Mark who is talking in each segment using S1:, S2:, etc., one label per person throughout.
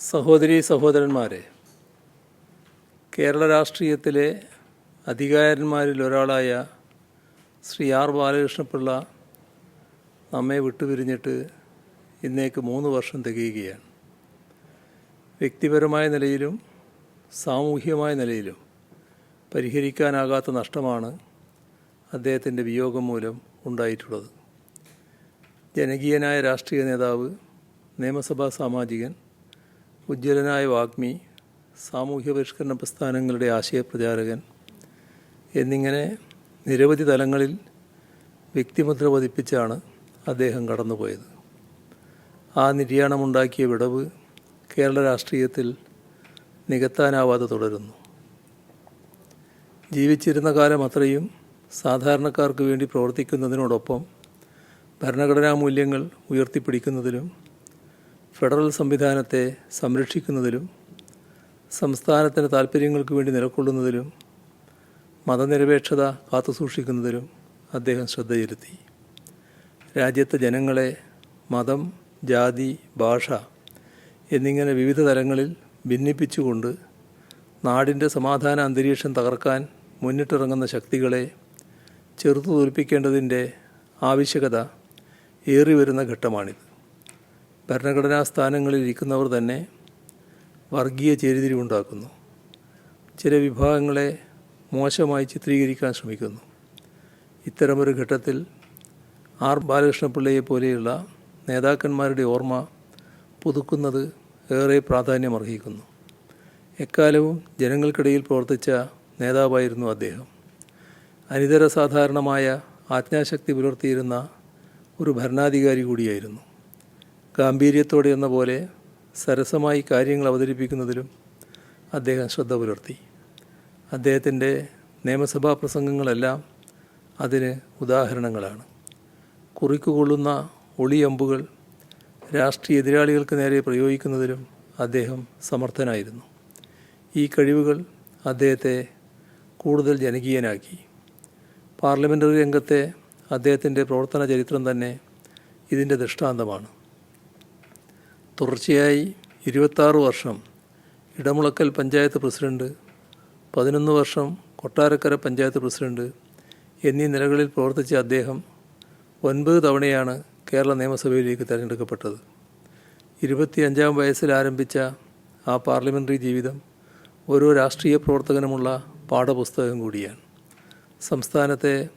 S1: സഹോദരി സഹോദരന്മാരെ കേരള രാഷ്ട്രീയത്തിലെ അധികാരന്മാരിൽ ഒരാളായ ശ്രീ ആർ ബാലകൃഷ്ണപിള്ള നമ്മെ വിട്ടുപിരിഞ്ഞിട്ട് ഇന്നേക്ക് മൂന്ന് വർഷം തികയുകയാണ്. വ്യക്തിപരമായ നിലയിലും സാമൂഹ്യമായ നിലയിലും പരിഹരിക്കാനാകാത്ത നഷ്ടമാണ് അദ്ദേഹത്തിന്റെ വിയോഗം മൂലം ഉണ്ടായിട്ടുള്ളത്. ജനകീയനായ രാഷ്ട്രീയ നേതാവ് നിയമസഭാ സാമാജികൻ ഉജ്ജ്വലനായ വാഗ്മി സാമൂഹ്യ പരിഷ്കരണ പ്രസ്ഥാനങ്ങളുടെ ആശയപ്രചാരകൻ എന്നിങ്ങനെ നിരവധി തലങ്ങളിൽ വ്യക്തിമുദ്ര പതിപ്പിച്ചാണ് അദ്ദേഹം കടന്നുപോയത്. ആ നിര്യാണമുണ്ടാക്കിയ വിടവ് കേരള രാഷ്ട്രീയത്തിൽ നികത്താനാവാതെ തുടരുന്നു. ജീവിച്ചിരുന്ന കാലം അത്രയും സാധാരണക്കാർക്ക് വേണ്ടി പ്രവർത്തിക്കുന്നതിനോടൊപ്പം ഭരണഘടനാ മൂല്യങ്ങൾ ഉയർത്തിപ്പിടിക്കുന്നതിലും ഫെഡറൽ സംവിധാനത്തെ സംരക്ഷിക്കുന്നതിലും സംസ്ഥാനത്തിന്റെ താല്പര്യങ്ങൾക്ക് വേണ്ടി നിലകൊള്ളുന്നതിലും മതനിരപേക്ഷത കാത്തുസൂക്ഷിക്കുന്നതിലും അദ്ദേഹം ശ്രദ്ധ ചെലുത്തി രാജ്യത്തെ ജനങ്ങളെ മതം ജാതി ഭാഷ എന്നിങ്ങനെ വിവിധ തലങ്ങളിൽ ഭിന്നിപ്പിച്ചുകൊണ്ട് നാടിന്റെ സമാധാന അന്തരീക്ഷം തകർക്കാൻ മുന്നിട്ടിറങ്ങുന്ന ശക്തികളെ ചെറുത്തു തോൽപ്പിക്കേണ്ടതിന്റെ ആവശ്യകത ഏറിവരുന്ന ഘട്ടമാണിത്. ഭരണഘടനാ സ്ഥാനങ്ങളിൽ ഇരിക്കുന്നവർ തന്നെ വർഗീയ ചേരിതിരിവുണ്ടാക്കുന്നു. ചില വിഭാഗങ്ങളെ മോശമായി ചിത്രീകരിക്കാൻ ശ്രമിക്കുന്നു. ഇത്തരമൊരു ഘട്ടത്തിൽ ആർ ബാലകൃഷ്ണപിള്ളയെ പോലെയുള്ള നേതാക്കന്മാരുടെ ഓർമ്മ പുതുക്കുന്നത് ഏറെ പ്രാധാന്യമർഹിക്കുന്നു. എക്കാലവും ജനങ്ങൾക്കിടയിൽ പ്രവർത്തിച്ച നേതാവായിരുന്നു അദ്ദേഹം. അനിതര സാധാരണമായ ആജ്ഞാശക്തി പുലർത്തിയിരുന്ന ഒരു ഭരണാധികാരി കൂടിയായിരുന്നു. ഗാംഭീര്യത്തോടെ എന്ന പോലെ സരസമായി കാര്യങ്ങൾ അവതരിപ്പിക്കുന്നതിലും അദ്ദേഹം ശ്രദ്ധ പുലർത്തി. അദ്ദേഹത്തിന്റെ നിയമസഭാ പ്രസംഗങ്ങളെല്ലാം അതിന് ഉദാഹരണങ്ങളാണ്. കുറിക്കുകൊള്ളുന്ന ഒളിയമ്പുകൾ രാഷ്ട്രീയ എതിരാളികൾക്ക് നേരെ പ്രയോഗിക്കുന്നതിലും അദ്ദേഹം സമർത്ഥനായിരുന്നു. ഈ കഴിവുകൾ അദ്ദേഹത്തെ കൂടുതൽ ജനകീയനാക്കി. പാർലമെന്ററി രംഗത്തെ അദ്ദേഹത്തിന്റെ പ്രവർത്തന ചരിത്രം തന്നെ ഇതിന്റെ ദൃഷ്ടാന്തമാണ്. തുടർച്ചയായി ഇരുപത്താറ് വർഷം ഇടമുളക്കൽ പഞ്ചായത്ത് പ്രസിഡന്റ് പതിനൊന്ന് വർഷം കൊട്ടാരക്കര പഞ്ചായത്ത് പ്രസിഡന്റ് എന്നീ നിലകളിൽ പ്രവർത്തിച്ച അദ്ദേഹം ഒൻപത് തവണയാണ് കേരള നിയമസഭയിലേക്ക് തിരഞ്ഞെടുക്കപ്പെട്ടത്. ഇരുപത്തിയഞ്ചാം വയസ്സിൽ ആരംഭിച്ച ആ പാർലമെന്ററി ജീവിതം ഓരോ രാഷ്ട്രീയ പ്രവർത്തകനുമുള്ള പാഠപുസ്തകം കൂടിയാണ്. സംസ്ഥാനത്തെ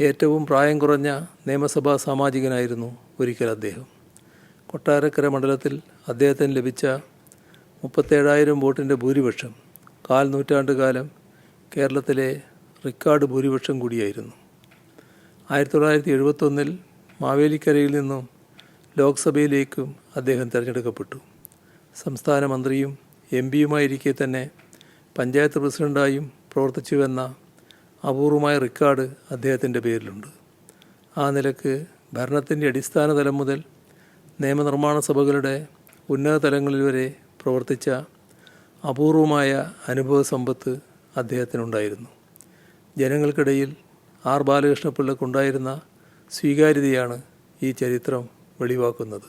S1: ഏറ്റവും പ്രായം കുറഞ്ഞ നിയമസഭാ സാമാജികനായിരുന്നു ഒരിക്കൽ അദ്ദേഹം. കൊട്ടാരക്കര മണ്ഡലത്തിൽ അദ്ദേഹത്തിന് ലഭിച്ച മുപ്പത്തേഴായിരം വോട്ടിന്റെ ഭൂരിപക്ഷം കാൽ നൂറ്റാണ്ട് കാലം കേരളത്തിലെ റെക്കോർഡ് ഭൂരിപക്ഷം കൂടിയായിരുന്നു. ആയിരത്തി തൊള്ളായിരത്തി എഴുപത്തൊന്നിൽ മാവേലിക്കരയിൽ നിന്നും ലോക്സഭയിലേക്കും അദ്ദേഹം തിരഞ്ഞെടുക്കപ്പെട്ടു. സംസ്ഥാന മന്ത്രിയും എം പിയുമായിരിക്കെ തന്നെ പഞ്ചായത്ത് പ്രസിഡന്റായും പ്രവർത്തിച്ചുവെന്ന അപൂർവമായ റെക്കോർഡ് അദ്ദേഹത്തിന്റെ പേരിലുണ്ട്. ആ നിലയ്ക്ക് ഭരണത്തിന്റെ അടിസ്ഥാന തലം മുതൽ നിയമനിർമ്മാണ സഭകളുടെ ഉന്നത തലങ്ങളിൽ വരെ പ്രവർത്തിച്ച അപൂർവമായ അനുഭവ സമ്പത്ത് അദ്ദേഹത്തിനുണ്ടായിരുന്നു. ജനങ്ങൾക്കിടയിൽ ആർ ബാലകൃഷ്ണപിള്ളക്കുണ്ടായിരുന്ന സ്വീകാര്യതയാണ് ഈ ചരിത്രം വെളിവാക്കുന്നത്.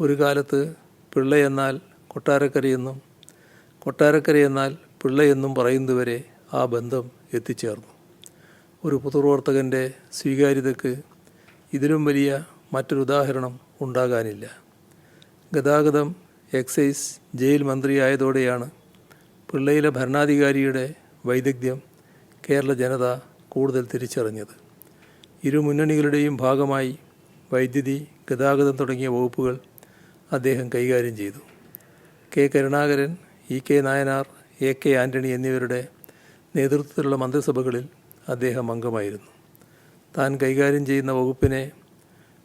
S1: ഒരു കാലത്ത് പിള്ള എന്നാൽ കൊട്ടാരക്കരയെന്നും കൊട്ടാരക്കരയെന്നാൽ പിള്ളയെന്നും പറയുന്നതുവരെ ആ ബന്ധം എത്തിച്ചേർന്നു. ഒരു പൊതുപ്രവർത്തകന്റെ സ്വീകാര്യതയ്ക്ക് ഇതിലും വലിയ മറ്റൊരു ഉദാഹരണം ഉണ്ടാകാനില്ല. ഗതാഗതം എക്സൈസ് ജയിൽ മന്ത്രിയായതോടെയാണ് പിള്ളയിലെ ഭരണാധികാരിയുടെ വൈദഗ്ധ്യം കേരള ജനത കൂടുതൽ തിരിച്ചറിഞ്ഞത്. ഇരു മുന്നണികളുടെയും ഭാഗമായി വൈദ്യുതി ഗതാഗതം തുടങ്ങിയ വകുപ്പുകൾ അദ്ദേഹം കൈകാര്യം ചെയ്തു. K Karunakaran E K Nayanar A K Antony എന്നിവരുടെ നേതൃത്വത്തിലുള്ള മന്ത്രിസഭകളിൽ അദ്ദേഹം അംഗമായിരുന്നു. താൻ കൈകാര്യം ചെയ്യുന്ന വകുപ്പിനെ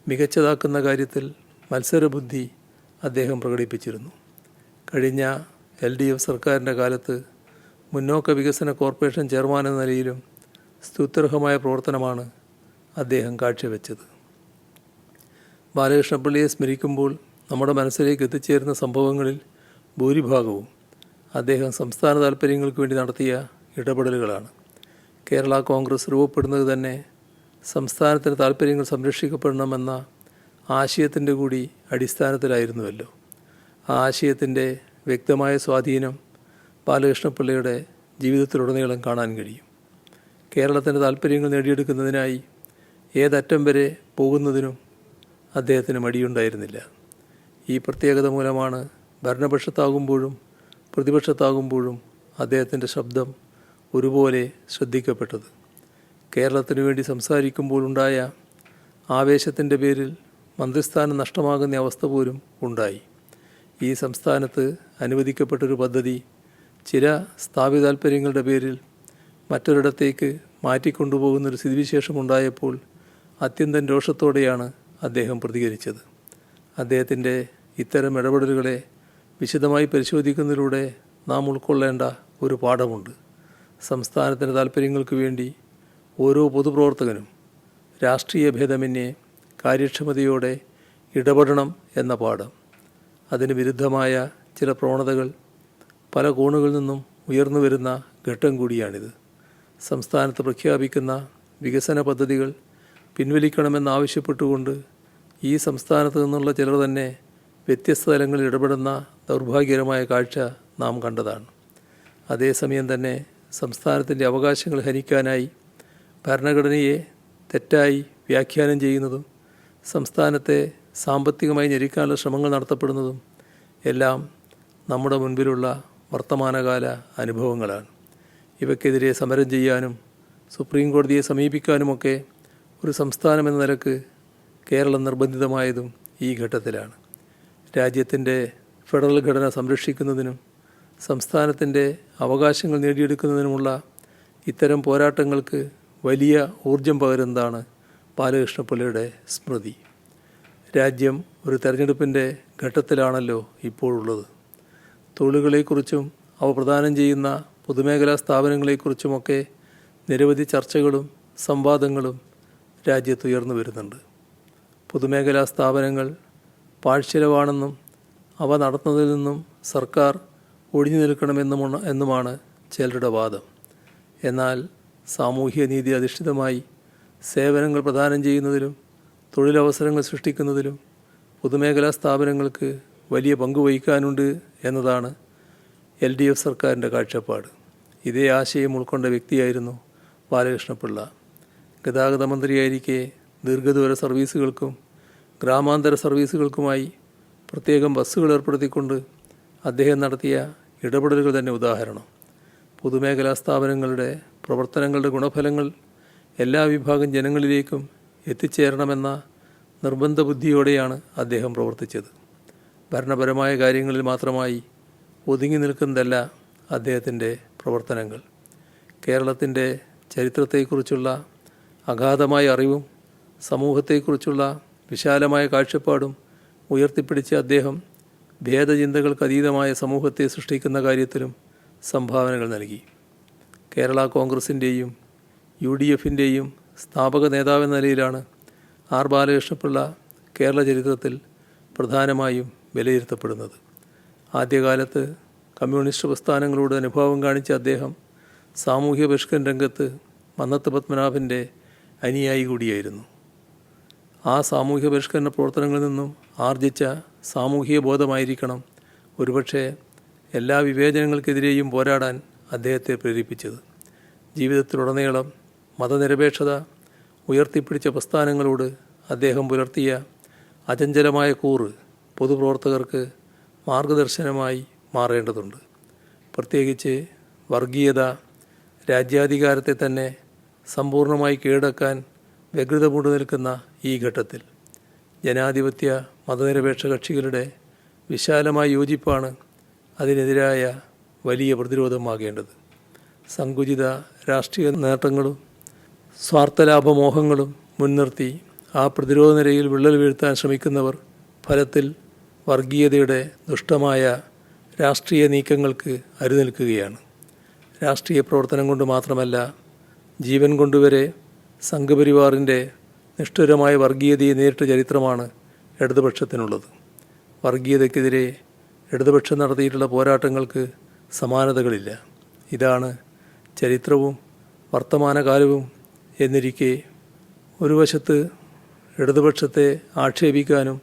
S1: മികച്ചതാക്കുന്ന കാര്യത്തിൽ മത്സരബുദ്ധി അദ്ദേഹം പ്രകടിപ്പിച്ചിരുന്നു. കഴിഞ്ഞ എൽ ഡി എഫ് സർക്കാരിന്റെ കാലത്ത് മുന്നോക്ക വികസന കോർപ്പറേഷൻ ചെയർമാൻ എന്ന നിലയിലും സ്തുത്യർഹമായ പ്രവർത്തനമാണ് അദ്ദേഹം കാഴ്ചവെച്ചത്. ബാലകൃഷ്ണപിള്ളിയെ സ്മരിക്കുമ്പോൾ നമ്മുടെ മനസ്സിലേക്ക് എത്തിച്ചേരുന്ന സംഭവങ്ങളിൽ ഭൂരിഭാഗവും അദ്ദേഹം സംസ്ഥാന താൽപ്പര്യങ്ങൾക്ക് വേണ്ടി നടത്തിയ ഇടപെടലുകളാണ്. കേരള കോൺഗ്രസ് രൂപപ്പെടുന്നത് തന്നെ സംസ്ഥാനത്തിന്റെ താല്പര്യങ്ങൾ സംരക്ഷിക്കപ്പെടണമെന്ന ആശയത്തിന്റെ കൂടി അടിസ്ഥാനത്തിലായിരുന്നുവല്ലോ. ആ ആശയത്തിന്റെ വ്യക്തമായ സ്വാധീനം ബാലകൃഷ്ണപിള്ളയുടെ ജീവിതത്തിലുടനീളം കാണാൻ കഴിയും. കേരളത്തിന്റെ താല്പര്യങ്ങൾ നേടിയെടുക്കുന്നതിനായി ഏതറ്റം വരെ പോകുന്നതിനും അദ്ദേഹത്തിന് മടിയുണ്ടായിരുന്നില്ല. ഈ പ്രത്യേകത മൂലമാണ് ഭരണപക്ഷത്താകുമ്പോഴും പ്രതിപക്ഷത്താകുമ്പോഴും അദ്ദേഹത്തിന്റെ ശബ്ദം ഒരുപോലെ ശ്രദ്ധിക്കപ്പെട്ടത്. കേരളത്തിനു വേണ്ടി സംസാരിക്കുമ്പോഴുണ്ടായ ആവേശത്തിന്റെ പേരിൽ മന്ത്രിസ്ഥാനം നഷ്ടമാകുന്ന അവസ്ഥ പോലും ഉണ്ടായി. ഈ സംസ്ഥാനത്ത് അനുവദിക്കപ്പെട്ടൊരു പദ്ധതി ചില സ്ഥാപിത താൽപ്പര്യങ്ങളുടെ പേരിൽ മറ്റൊരിടത്തേക്ക് മാറ്റിക്കൊണ്ടുപോകുന്നൊരു സ്ഥിതിവിശേഷം ഉണ്ടായപ്പോൾ അത്യന്തം രോഷത്തോടെയാണ് അദ്ദേഹം പ്രതികരിച്ചത്. അദ്ദേഹത്തിന്റെ ഇത്തരം ഇടപെടലുകളെ വിശദമായി പരിശോധിക്കുന്നതിലൂടെ നാം ഉൾക്കൊള്ളേണ്ട ഒരു പാഠമുണ്ട്. സംസ്ഥാനത്തിന്റെ താൽപ്പര്യങ്ങൾക്ക് വേണ്ടി ഓരോ പൊതുപ്രവർത്തകനും രാഷ്ട്രീയ ഭേദമന്യേ കാര്യക്ഷമതയോടെ ഇടപെടണം എന്ന പാഠം. അതിന് വിരുദ്ധമായ ചില പ്രവണതകൾ പല കോണുകളിൽ നിന്നും ഉയർന്നു വരുന്ന ഘട്ടം കൂടിയാണിത്. സംസ്ഥാനത്ത് പ്രഖ്യാപിക്കുന്ന വികസന പദ്ധതികൾ പിൻവലിക്കണമെന്നാവശ്യപ്പെട്ടുകൊണ്ട് ഈ സംസ്ഥാനത്ത് നിന്നുള്ള ചിലർ തന്നെ വ്യത്യസ്ത തലങ്ങളിൽ ഇടപെടുന്ന ദൗർഭാഗ്യകരമായ കാഴ്ച നാം കണ്ടതാണ്. അതേസമയം തന്നെ സംസ്ഥാനത്തിന്റെ അവകാശങ്ങൾ ഹനിക്കാനായി ഭരണഘടനയെ തെറ്റായി വ്യാഖ്യാനം ചെയ്യുന്നതും സംസ്ഥാനത്തെ സാമ്പത്തികമായി ഞെരുക്കാനുള്ള ശ്രമങ്ങൾ നടത്തപ്പെടുന്നതും എല്ലാം നമ്മുടെ മുൻപിലുള്ള വർത്തമാനകാല അനുഭവങ്ങളാണ്. ഇവയ്ക്കെതിരെ സമരം ചെയ്യാനും സുപ്രീം കോടതിയെ സമീപിക്കാനുമൊക്കെ ഒരു സംസ്ഥാനം എന്ന നിലയ്ക്ക് കേരളം നിർബന്ധിതമായതും ഈ ഘട്ടത്തിലാണ്. രാജ്യത്തിന്റെ ഫെഡറൽ ഘടന സംരക്ഷിക്കുന്നതിനും സംസ്ഥാനത്തിന്റെ അവകാശങ്ങൾ നേടിയെടുക്കുന്നതിനുമുള്ള ഇത്തരം പോരാട്ടങ്ങൾക്ക് വലിയ ഊർജം പകരുന്നതാണ് ബാലകൃഷ്ണപിള്ളയുടെ സ്മൃതി. രാജ്യം ഒരു തെരഞ്ഞെടുപ്പിന്റെ ഘട്ടത്തിലാണല്ലോ ഇപ്പോഴുള്ളത്. തൊഴിലുകളെക്കുറിച്ചും അവ പ്രദാനം ചെയ്യുന്ന പൊതുമേഖലാ സ്ഥാപനങ്ങളെക്കുറിച്ചുമൊക്കെ നിരവധി ചർച്ചകളും സംവാദങ്ങളും രാജ്യത്ത് ഉയർന്നു വരുന്നുണ്ട്. പൊതുമേഖലാ സ്ഥാപനങ്ങൾ പാഴ്ചെലവാണെന്നും അവ നടത്തുന്നതിൽ നിന്നും സർക്കാർ ഒഴിഞ്ഞു നിൽക്കണമെന്നുമാണ് എന്നുമാണ് ചിലരുടെ വാദം. എന്നാൽ സാമൂഹ്യ നീതി അധിഷ്ഠിതമായി സേവനങ്ങൾ പ്രദാനം ചെയ്യുന്നതിലും തൊഴിലവസരങ്ങൾ സൃഷ്ടിക്കുന്നതിലും പൊതുമേഖലാ സ്ഥാപനങ്ങൾക്ക് വലിയ പങ്കുവഹിക്കാനുണ്ട് എന്നതാണ് എൽ ഡി എഫ് സർക്കാരിന്റെ കാഴ്ചപ്പാട്. ഇതേ ആശയം ഉൾക്കൊണ്ട വ്യക്തിയായിരുന്നു ബാലകൃഷ്ണപിള്ള. ഗതാഗത മന്ത്രിയായിരിക്കെ ദീർഘദൂര സർവീസുകൾക്കും ഗ്രാമാന്തര സർവീസുകൾക്കുമായി പ്രത്യേകം ബസ്സുകൾ ഏർപ്പെടുത്തിക്കൊണ്ട് അദ്ദേഹം നടത്തിയ ഇടപെടലുകൾ തന്നെ ഉദാഹരണം. പൊതുമേഖലാ സ്ഥാപനങ്ങളുടെ പ്രവർത്തനങ്ങളുടെ ഗുണഫലങ്ങൾ എല്ലാ വിഭാഗം ജനങ്ങളിലേക്കും എത്തിച്ചേരണമെന്ന നിർബന്ധ ബുദ്ധിയോടെയാണ് അദ്ദേഹം പ്രവർത്തിച്ചത്. ഭരണപരമായ കാര്യങ്ങളിൽ മാത്രമായി ഒതുങ്ങി നിൽക്കുന്നതല്ല അദ്ദേഹത്തിന്റെ പ്രവർത്തനങ്ങൾ. കേരളത്തിന്റെ ചരിത്രത്തെക്കുറിച്ചുള്ള അഗാധമായ അറിവും സമൂഹത്തെക്കുറിച്ചുള്ള വിശാലമായ കാഴ്ചപ്പാടും ഉയർത്തിപ്പിടിച്ച അദ്ദേഹം ഭേദചിന്തകൾക്ക് അതീതമായ സമൂഹത്തെ സൃഷ്ടിക്കുന്ന കാര്യത്തിലും സംഭാവനകൾ നൽകി. കേരള കോൺഗ്രസിന്റെയും യു ഡി എഫിന്റെയും സ്ഥാപക നേതാവെന്ന നിലയിലാണ് ആർ ബാലകൃഷ്ണപിള്ള കേരള ചരിത്രത്തിൽ പ്രധാനമായും വിലയിരുത്തപ്പെടുന്നത്. ആദ്യകാലത്ത് കമ്മ്യൂണിസ്റ്റ് പ്രസ്ഥാനങ്ങളോട് അനുഭാവം കാണിച്ച അദ്ദേഹം സാമൂഹ്യ പരിഷ്കരണ രംഗത്ത് മന്നത്ത് പത്മനാഭന്റെ അനുയായി കൂടിയായിരുന്നു. ആ സാമൂഹ്യ പരിഷ്കരണ പ്രവർത്തനങ്ങളിൽ നിന്നും ആർജിച്ച സാമൂഹിക ബോധമായിരിക്കണം ഒരുപക്ഷെ എല്ലാ വിവേചനങ്ങൾക്കെതിരെയും പോരാടാൻ അദ്ദേഹത്തെ പ്രേരിപ്പിച്ചത്. ജീവിതത്തിലുടനീളം മതനിരപേക്ഷത ഉയർത്തിപ്പിടിച്ച പ്രസ്ഥാനങ്ങളോട് അദ്ദേഹം പുലർത്തിയ അചഞ്ചലമായ കൂറ് പൊതുപ്രവർത്തകർക്ക് മാർഗദർശനമായി മാറേണ്ടതുണ്ട്. പ്രത്യേകിച്ച് വർഗീയത രാജ്യാധികാരത്തെ തന്നെ സമ്പൂർണമായി കീഴടക്കാൻ വ്യഗ്രത കൊണ്ടു നിൽക്കുന്ന ഈ ഘട്ടത്തിൽ. ജനാധിപത്യ മതനിരപേക്ഷ കക്ഷികളുടെ വിശാലമായ യോജിപ്പാണ് അതിനെതിരായ വലിയ പ്രതിരോധമാകേണ്ടത്. സങ്കുചിത രാഷ്ട്രീയ നേട്ടങ്ങളും സ്വാർത്ഥലാഭമോഹങ്ങളും മുൻനിർത്തി ആ പ്രതിരോധ നിരയിൽ വിള്ളൽ വീഴ്ത്താൻ ശ്രമിക്കുന്നവർ ഫലത്തിൽ വർഗീയതയുടെ ദുഷ്ടമായ രാഷ്ട്രീയ നീക്കങ്ങൾക്ക് അരുനിൽക്കുകയാണ്. രാഷ്ട്രീയ പ്രവർത്തനം കൊണ്ട് മാത്രമല്ല ജീവൻ കൊണ്ടുവരെ സംഘപരിവാറിന്റെ നിഷ്ഠുരമായ വർഗീയതയെ നേരിട്ട ചരിത്രമാണ് ഇടതുപക്ഷത്തിനുള്ളത്. വർഗീയതയ്ക്കെതിരെ ഇടതുപക്ഷം നടത്തിയിട്ടുള്ള പോരാട്ടങ്ങൾക്ക് സമാനതകളില്ല. ഇതാണ് ചരിത്രവും വർത്തമാനകാലവും എന്നിരിക്കെ ഒരു വശത്ത് ഇടതുപക്ഷത്തെ ആക്ഷേപിക്കാനും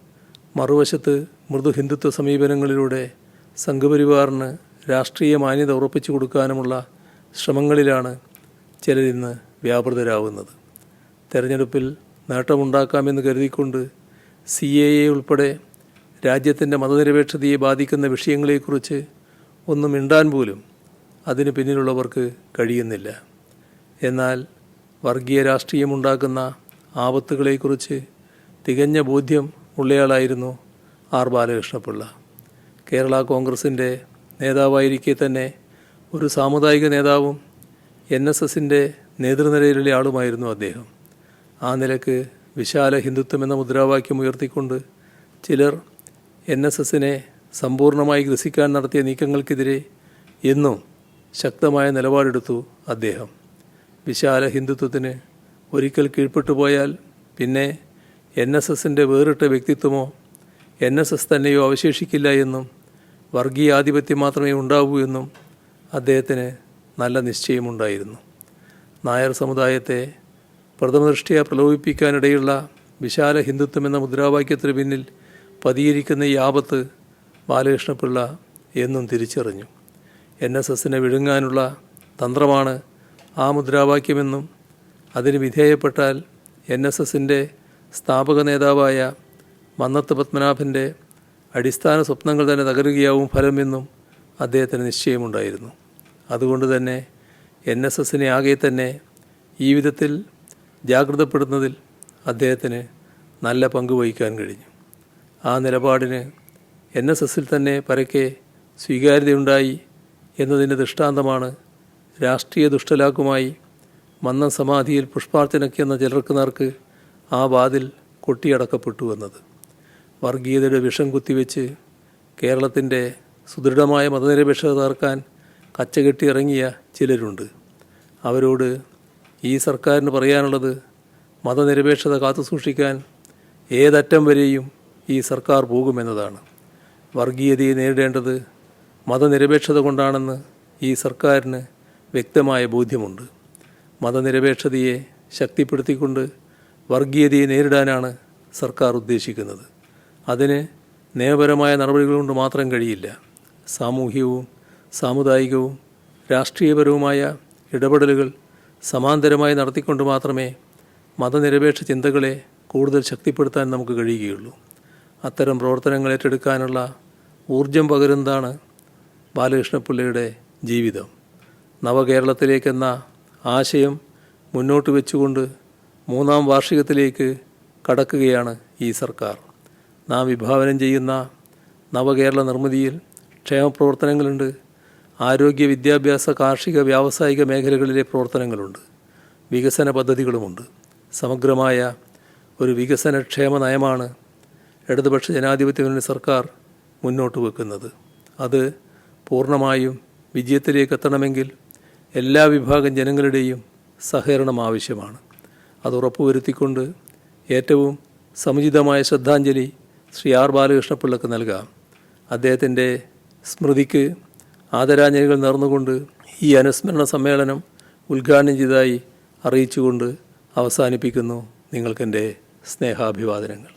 S1: മറുവശത്ത് മൃദു ഹിന്ദുത്വ സമീപനങ്ങളിലൂടെ സംഘപരിവാറിന് രാഷ്ട്രീയ മാന്യത ഉറപ്പിച്ചു കൊടുക്കാനുമുള്ള ശ്രമങ്ങളിലാണ് ചിലരിന്ന് വ്യാപൃതരാകുന്നത് തെരഞ്ഞെടുപ്പിൽ നേട്ടമുണ്ടാക്കാമെന്ന് കരുതിക്കൊണ്ട് സി എ എ ഉൾപ്പെടെ രാജ്യത്തിന്റെ മതനിരപേക്ഷതയെ ബാധിക്കുന്ന വിഷയങ്ങളെക്കുറിച്ച് ഒന്നും മിണ്ടാൻ പോലും അതിന് പിന്നിലുള്ളവർക്ക് കഴിയുന്നില്ല. എന്നാൽ വർഗീയ രാഷ്ട്രീയമുണ്ടാക്കുന്ന ആപത്തുകളെക്കുറിച്ച് തികഞ്ഞ ബോധ്യം ഉള്ളയാളായിരുന്നു ആർ ബാലകൃഷ്ണപിള്ള. കേരള കോൺഗ്രസിന്റെ നേതാവായിരിക്കെ തന്നെ ഒരു സാമുദായിക നേതാവും എൻ എസ് എസിന്റെ നേതൃനിരയിലുള്ള ആളുമായിരുന്നു അദ്ദേഹം. ആ നിലയ്ക്ക് വിശാല ഹിന്ദുത്വം എന്ന മുദ്രാവാക്യം ഉയർത്തിക്കൊണ്ട് ചിലർ എൻ എസ് എസിനെ സമ്പൂർണമായി ഗ്രസിക്കാൻ നടത്തിയ നീക്കങ്ങൾക്കെതിരെ എന്നും ശക്തമായ നിലപാടെടുത്തു അദ്ദേഹം. വിശാല ഹിന്ദുത്വത്തിന് ഒരിക്കൽ കീഴ്പ്പെട്ടു പോയാൽ പിന്നെ എൻ എസ് എസിന്റെ വേറിട്ട വ്യക്തിത്വമോ എൻ എസ് എസ് തന്നെയോ അവശേഷിക്കില്ല എന്നും വർഗീയാധിപത്യം മാത്രമേ ഉണ്ടാവൂ എന്നും അദ്ദേഹത്തിന് നല്ല നിശ്ചയമുണ്ടായിരുന്നു. നായർ സമുദായത്തെ പ്രഥമദൃഷ്ടിയ പ്രലോഭിപ്പിക്കാനിടയുള്ള വിശാല ഹിന്ദുത്വം എന്ന മുദ്രാവാക്യത്തിന് പിന്നിൽ പതിയിരിക്കുന്ന ഈ ആപത്ത് ബാലകൃഷ്ണപിള്ള എന്നും തിരിച്ചറിഞ്ഞു. എൻ എസ് എസിനെ വിഴുങ്ങാനുള്ള തന്ത്രമാണ് ആ മുദ്രാവാക്യമെന്നും അതിന് വിധേയപ്പെട്ടാൽ എൻ എസ് എസിന്റെ സ്ഥാപക നേതാവായ മന്നത്ത് പത്മനാഭന്റെ അടിസ്ഥാന സ്വപ്നങ്ങൾ തന്നെ തകരുകയാവും ഫലമെന്നും അദ്ദേഹത്തിന് നിശ്ചയമുണ്ടായിരുന്നു. അതുകൊണ്ട് തന്നെ എൻ എസ് എസിനെ ആകെ തന്നെ ഈ വിധത്തിൽ ജാഗ്രതപ്പെടുന്നതിൽ അദ്ദേഹത്തിന് നല്ല പങ്ക് വഹിക്കാൻ കഴിഞ്ഞു. ആ നിലപാടിന് എൻ എസ് എസിൽ തന്നെ പരക്കെ സ്വീകാര്യതയുണ്ടായി. എന്നതിന്റെ ദൃഷ്ടാന്തമാണ് രാഷ്ട്രീയ ദുഷ്ടലാക്കുമായി മന്നം സമാധിയിൽ പുഷ്പാർച്ചനയ്ക്കെന്ന ചിലർക്ക് നേർക്ക് ആ വാതിൽ കൊട്ടിയടക്കപ്പെട്ടു എന്നത്. വർഗീയതയുടെ വിഷം കുത്തിവെച്ച് കേരളത്തിന്റെ സുദൃഢമായ മതനിരപേക്ഷത തകർക്കാൻ കച്ചകെട്ടി ഇറങ്ങിയ ചിലരുണ്ട്. അവരോട് ഈ സർക്കാരിന് പറയാനുള്ളത് മതനിരപേക്ഷത കാത്തുസൂക്ഷിക്കാൻ ഏതറ്റം വരെയും ഈ സർക്കാർ പോകുമെന്നതാണ്. വർഗീയതയെ നേരിടേണ്ടത് മതനിരപേക്ഷത കൊണ്ടാണെന്ന് ഈ സർക്കാരിന് വ്യക്തമായ ബോധ്യമുണ്ട്. മതനിരപേക്ഷതയെ ശക്തിപ്പെടുത്തിക്കൊണ്ട് വർഗീയതയെ നേരിടാനാണ് സർക്കാർ ഉദ്ദേശിക്കുന്നത്. അതിന് നിയമപരമായ നടപടികൾ കൊണ്ട് മാത്രം കഴിയില്ല. സാമൂഹികവും സാമുദായികവും രാഷ്ട്രീയപരവുമായ ഇടപെടലുകൾ സമാന്തരമായി നടത്തിക്കൊണ്ട് മാത്രമേ മതനിരപേക്ഷ ചിന്തകളെ കൂടുതൽ ശക്തിപ്പെടുത്താൻ നമുക്ക് കഴിയുകയുള്ളൂ. അത്തരം പ്രവർത്തനങ്ങൾ ഏറ്റെടുക്കാനുള്ള ഊർജം പകരുന്നതാണ് ബാലകൃഷ്ണപിള്ളയുടെ ജീവിതം. നവകേരളത്തിലേക്കെന്ന ആശയം മുന്നോട്ട് വെച്ചുകൊണ്ട് മൂന്നാം വാർഷികത്തിലേക്ക് കടക്കുകയാണ് ഈ സർക്കാർ. നാം വിഭാവനം ചെയ്യുന്ന നവകേരള നിർമ്മിതിയിൽ ക്ഷേമപ്രവർത്തനങ്ങളുണ്ട് ആരോഗ്യ വിദ്യാഭ്യാസ കാർഷിക വ്യാവസായിക മേഖലകളിലെ പ്രവർത്തനങ്ങളുണ്ട്. വികസന പദ്ധതികളുമുണ്ട്. സമഗ്രമായ ഒരു വികസന ക്ഷേമ നയമാണ് ഇടതുപക്ഷ ജനാധിപത്യ മുന്നണി സർക്കാർ മുന്നോട്ട് വെക്കുന്നത്. അത് പൂർണമായും വിജയത്തിലേക്ക് എത്തണമെങ്കിൽ എല്ലാ വിഭാഗം ജനങ്ങളുടെയും സഹകരണം ആവശ്യമാണ്. അത് ഉറപ്പുവരുത്തിക്കൊണ്ട് ഏറ്റവും സമുചിതമായ ശ്രദ്ധാഞ്ജലി ശ്രീ ആർ ബാലകൃഷ്ണപിള്ളക്ക് നൽകാം. അദ്ദേഹത്തിന്റെ സ്മൃതിക്ക് ആദരാഞ്ജലികൾ നേർന്നുകൊണ്ട് ഈ അനുസ്മരണ സമ്മേളനം ഉദ്ഘാടനം ചെയ്തതായി അറിയിച്ചുകൊണ്ട് അവസാനിപ്പിക്കുന്നു നിങ്ങൾക്കെന്റെ സ്നേഹാഭിവാദനങ്ങൾ.